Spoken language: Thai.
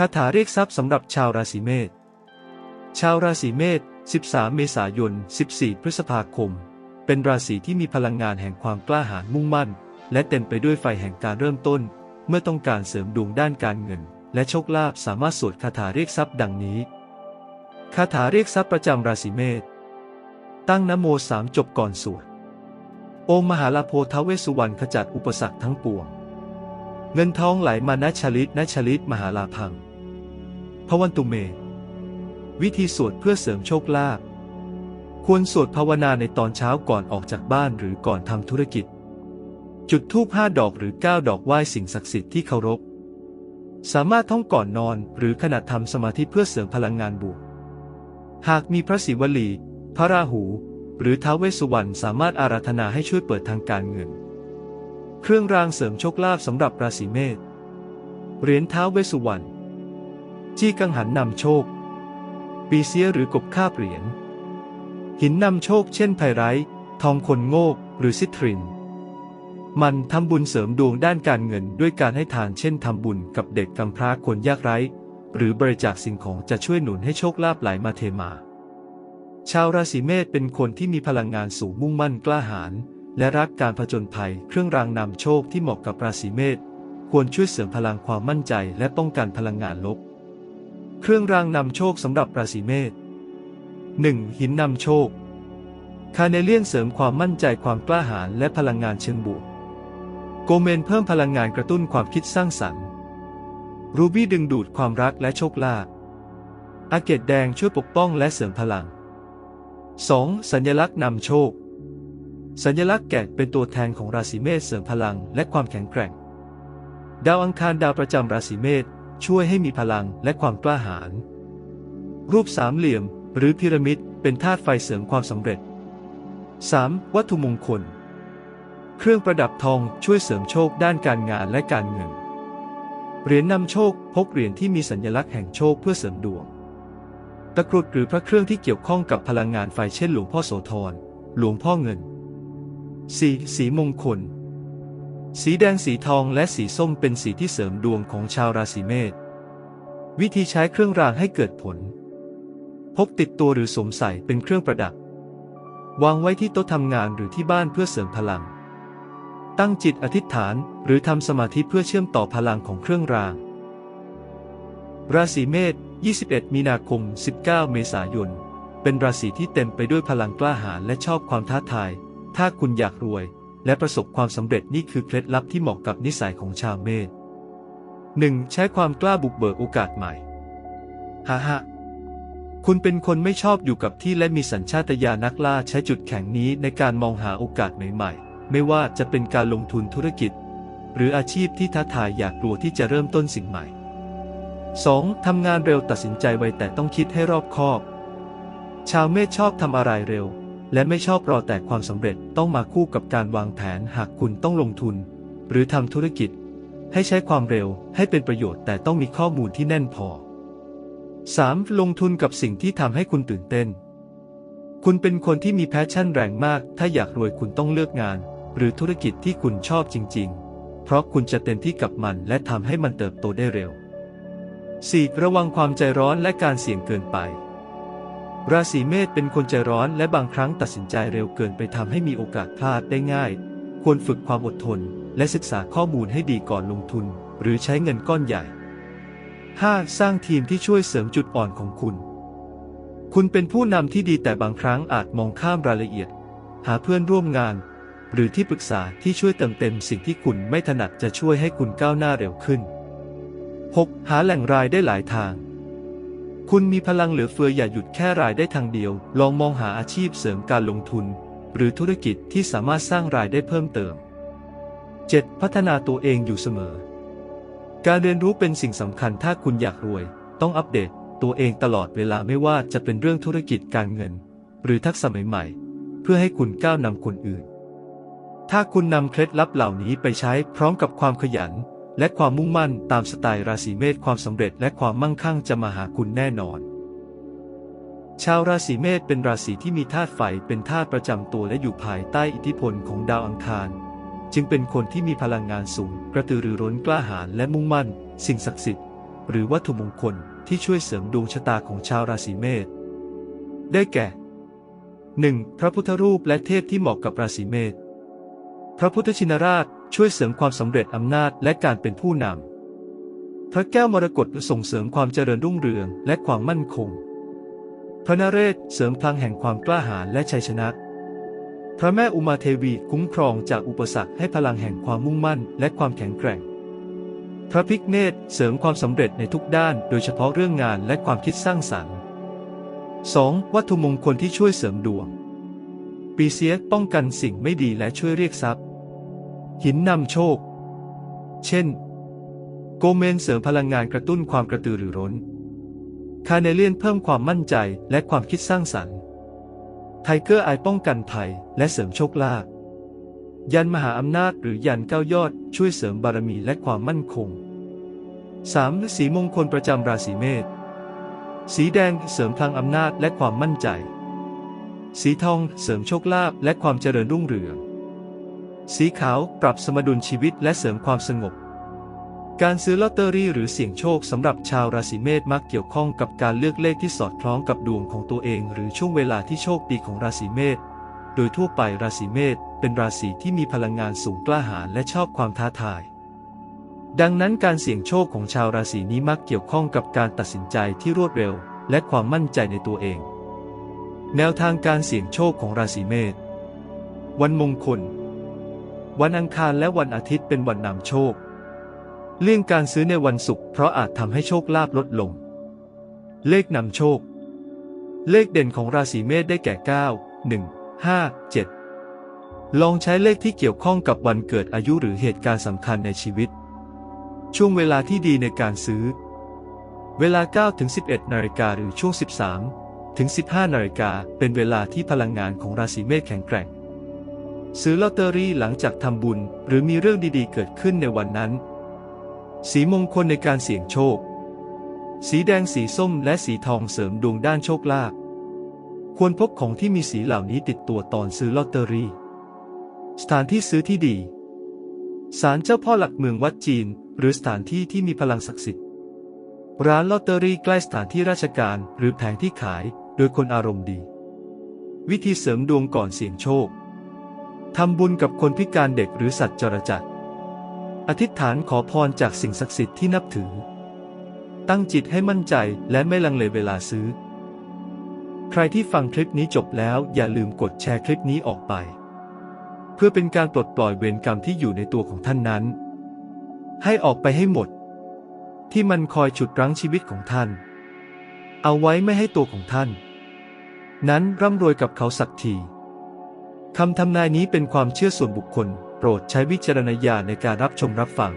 คาถาเรียกทรัพย์สำหรับชาวราศีเมษ ชาวราศีเมษ 13 เมษายน 14 พฤษภาคม เป็นราศีที่มีพลังงานแห่งความกล้าหาญมุ่งมั่น และเต็มไปด้วยไฟแห่งการเริ่มต้น เมื่อต้องการเสริมดวงด้านการเงิน และโชคลาภสามารถสวดคาถาเรียกทรัพย์ดังนี้ คาถาเรียกทรัพย์ประจำราศีเมษ ตั้งนโมสามจบก่อนสวดโอมมหาลาโพทเวสุวรรณขจัดอุปสรรคทั้งปวง เงินทองไหลมานัชลิตนัชลิตมหาลาพัง พวันตุเม วิธีสวดเพื่อเสริมโชคลาภควรสวดภาวนาในตอนเช้าก่อนออกจากบ้านหรือก่อนทำธุรกิจ จุดธูปห้าดอกหรือเก้าดอกไหว้สิ่งศักดิ์สิทธิ์ที่เคารพ สามารถท่องก่อนนอนหรือขณะทำสมาธิเพื่อเสริมพลังงานบวก หากมีพระศิวลี พระราหู หรือท้าวเวสสุวรรณสามารถอาราธนาให้ช่วยเปิดทางการเงิน เครื่องรางเสริมโชคลาภสำหรับราศีเมษ เหรียญท้าวเวสสุวรรณ จี้กังหันนำโชค ปีเสียหรือกบคาบเหรียญ หินนำโชค เช่นไพไรท์ทองคนโงกหรือซิตริน มันทำบุญเสริมดวงด้านการเงินด้วยการให้ทานเช่นทำบุญกับเด็กกำพร้าคนยากไร้ หรือบริจาคสิ่งของจะช่วยหนุนให้โชคลาภไหลมาเทมา ชาวราศีเมษเป็นคนที่มีพลังงานสูงมุ่งมั่นกล้าหาญและรักการผจญภัยเครื่องรางนำโชคที่เหมาะกับราศีเมษควรช่วยเสริมพลังความมั่นใจและป้องกันพลังงานลบ เครื่องรางนำโชคสำหรับราศีเมษ 1. หินนำโชค คาเนเลียนเสริมความมั่นใจความกล้าหาญและพลังงานเชิงบวก โกเมนเพิ่มพลังงานกระตุ้นความคิดสร้างสรรค์ รูบี้ดึงดูดความรักและโชคลาภ อาเกตแดงช่วยปกป้องและเสริมพลัง 2. สัญลักษณ์นำโชค สัญลักษณ์แกะเป็นตัวแทนของราศีเมษเสริมพลังและความแข็งแกร่ง ดาวอังคารดาวประจำราศีเมษ ช่วยให้มีพลังและความกล้าหาญรูปสามเหลี่ยม หรือพีระมิดเป็นธาตุไฟเสริมความสำเร็จ 3. วัตถุมงคล เครื่องประดับทองช่วยเสริมโชคด้านการงานและการเงิน เหรียญนำโชคพกเหรียญที่มีสัญลักษณ์แห่งโชคเพื่อเสริมดวง ตะกรุดหรือพระเครื่องที่เกี่ยวข้องกับพลังงานไฟเช่นหลวงพ่อโสธร หลวงพ่อเงิน 4. สีมงคล สีแดงสีทองและสีส้มเป็นสีที่เสริมดวงของชาวราศีเมษ วิธีใช้เครื่องรางให้เกิดผล พกติดตัวหรือสวมใส่เป็นเครื่องประดับ วางไว้ที่โต๊ะทำงานหรือที่บ้านเพื่อเสริมพลัง ตั้งจิตอธิษฐานหรือทำสมาธิเพื่อเชื่อมต่อพลังของเครื่องราง ราศีเมษ 21 มีนาคม 19 เมษายน เป็นราศีที่เต็มไปด้วยพลังกล้าหาญและชอบความท้าทาย ถ้าคุณอยากรวย และประสบความสำเร็จนี่คือเคล็ดลับที่เหมาะกับนิสัยของชาวเมษ 1. ใช้ความกล้าบุกเบิกโอกาสใหม่ฮ่าฮ่าคุณเป็นคนไม่ชอบอยู่กับที่และมีสัญชาตญาณนักล่าใช้จุดแข็งนี้ในการมองหาโอกาสใหม่ๆ ไม่ว่าจะเป็นการลงทุนธุรกิจ หรืออาชีพที่ท้าทายอยากกลัวที่จะเริ่มต้นสิ่งใหม่ 2. ทำงานเร็วตัดสินใจไวแต่ต้องคิดให้รอบคอบ ชาวเมษชอบทำอะไรเร็ว และไม่ชอบรอแต่ความสำเร็จต้องมาคู่กับการวางแผนหากคุณต้องลงทุน หรือทำธุรกิจ ให้ใช้ความเร็วให้เป็นประโยชน์แต่ต้องมีข้อมูลที่แน่นพอ 3. ลงทุนกับสิ่งที่ทำให้คุณตื่นเต้น คุณเป็นคนที่มีแพชชั่นแรงมาก ถ้าอยากรวยคุณต้องเลือกงาน หรือธุรกิจที่คุณชอบจริง ๆ เพราะคุณจะเต็มที่กับมันและทำให้มันเติบโตได้เร็ว 4. ระวังความใจร้อนและการเสี่ยงเกินไป ราศีเมษเป็นคนใจร้อนและบางครั้งตัดสินใจเร็วเกินไปทำให้มีโอกาสพลาดได้ง่าย ควรฝึกความอดทน และศึกษาข้อมูลให้ดีก่อนลงทุน หรือใช้เงินก้อนใหญ่ 5. สร้างทีมที่ช่วยเสริมจุดอ่อนของคุณ คุณเป็นผู้นำที่ดีแต่บางครั้งอาจมองข้ามรายละเอียด หาเพื่อนร่วมงาน หรือที่ปรึกษาที่ช่วยเติมเต็มสิ่งที่คุณไม่ถนัดจะช่วยให้คุณก้าวหน้าเร็วขึ้น 6. หาแหล่งรายได้หลายทาง คุณมีพลังเหลือเฟืออย่าหยุดแค่รายได้ทางเดียว ลองมองหาอาชีพเสริมการลงทุน หรือธุรกิจที่สามารถสร้างรายได้เพิ่มเติม 7. พัฒนาตัวเองอยู่เสมอ การเรียนรู้เป็นสิ่งสำคัญถ้าคุณอยากรวย ต้องอัปเดตตัวเองตลอดเวลาไม่ว่าจะเป็นเรื่องธุรกิจการเงิน หรือทักษะใหม่ๆ เพื่อให้คุณก้าวนำคนอื่น ถ้าคุณนำเคล็ดลับเหล่านี้ไปใช้พร้อมกับความขยัน และความมุ่งมั่นตามสไตล์ราศีเมษความสำเร็จและความมั่งคั่งจะมาหาคุณแน่นอน ชาวราศีเมษเป็นราศีที่มีธาตุไฟเป็นธาตุประจำตัวและอยู่ภายใต้อิทธิพลของดาวอังคาร จึงเป็นคนที่มีพลังงานสูง กระตือรือร้นกล้าหาญและมุ่งมั่น สิ่งศักดิ์สิทธิ์ หรือวัตถุมงคลที่ช่วยเสริมดวงชะตาของชาวราศีเมษได้แก่ 1. พระพุทธรูปและเทพที่เหมาะกับราศีเมษพระพุทธชินราช ช่วยเสริมความสำเร็จอำนาจและการเป็นผู้นำ พระแก้วมรกตส่งเสริมความเจริญรุ่งเรืองและความมั่นคง พระนเรศเสริมพลังแห่งความกล้าหาญและชัยชนะ พระแม่อุมาเทวีคุ้มครองจากอุปสรรคให้พลังแห่งความมุ่งมั่นและความแข็งแกร่ง พระพิกเนตเสริมความสำเร็จในทุกด้าน โดยเฉพาะเรื่องงานและความคิดสร้างสรรค์ 2. วัตถุมงคลที่ช่วยเสริมดวง ปีเสียป้องกันสิ่งไม่ดีและช่วยเรียกทรัพย์ หินนำโชค เช่น โกเมนเสริมพลังงานกระตุ้นความกระตือรือร้น คาเนเลียนเพิ่มความมั่นใจและความคิดสร้างสรรค์ ไทเกอร์ไอป้องกันภัยและเสริมโชคลาภ ยันมหาอำนาจหรือยันเก้ายอดช่วยเสริมบารมีและความมั่นคง 3. สีมงคลประจำราศีเมษ สีแดงเสริมพลังอำนาจและความมั่นใจ สีทองเสริมโชคลาภและความเจริญรุ่งเรือง สีขาวปรับสมดุลชีวิตและเสริมความสงบ การซื้อลอตเตอรี่หรือเสี่ยงโชคสำหรับชาวราศีเมษมักเกี่ยวข้องกับการเลือกเลขที่สอดคล้องกับดวงของตัวเอง หรือช่วงเวลาที่โชคดีของราศีเมษโดยทั่วไปราศีเมษเป็นราศีที่มีพลังงานสูงกล้าหาญและชอบความท้าทาย ดังนั้นการเสี่ยงโชคของชาวราศีนี้มักเกี่ยวข้องกับการตัดสินใจที่รวดเร็ว และความมั่นใจในตัวเอง แนวทางการเสี่ยงโชคของราศีเมษวันมงคล วันอังคารและวันอาทิตย์เป็นวันนำโชค เลี่ยงการซื้อในวันศุกร์เพราะอาจทำให้โชคลาภลดลง เลขนำโชค เลขเด่นของราศีเมษได้แก่ 9 1 5 7 ลองใช้เลขที่เกี่ยวข้องกับวันเกิดอายุหรือเหตุการณ์สำคัญในชีวิต ช่วงเวลาที่ดีในการซื้อ เวลา9ถึง11นาฬิกาหรือช่วง 13 ถึง 15นาฬิกาเป็นเวลาที่พลังงานของราศีเมษแข็งแกร่ง ซื้อลอตเตอรี่หลังจากทำบุญ หรือมีเรื่องดีๆ เกิดขึ้นในวันนั้น สีมงคลในการเสี่ยงโชค สีแดงสีส้มและสีทองเสริมดวงด้านโชคลาภควรพกของที่มีสีเหล่านี้ติดตัวตอนซื้อลอตเตอรี่ สถานที่ซื้อที่ดีศาลเจ้าพ่อหลักเมืองวัดจีน หรือสถานที่ที่มีพลังศักดิ์สิทธิ์ ร้านลอตเตอรี่ใกล้สถานที่ราชการ หรือแผงที่ขาย โดยคนอารมณ์ดี วิธีเสริมดวงก่อนเสี่ยงโชค ทำบุญกับคนพิการเด็กหรือสัตว์จรจัด อธิษฐานขอพรจากสิ่งศักดิ์สิทธิ์ที่นับถือ ตั้งจิตให้มั่นใจและไม่ลังเลเวลาซื้อ ใครที่ฟังคลิปนี้จบแล้วอย่าลืมกดแชร์คลิปนี้ออกไป เพื่อเป็นการปลดปล่อยเวรกรรมที่อยู่ในตัวของท่านนั้น ให้ออกไปให้หมด ที่มันคอยฉุดรั้งชีวิตของท่าน เอาไว้ไม่ให้ตัวของท่าน นั้นร่ำรวยกับเขาสักที คำทำนายนี้เป็นความเชื่อส่วนบุคคล โปรดใช้วิจารณญาณในการรับชมรับฟัง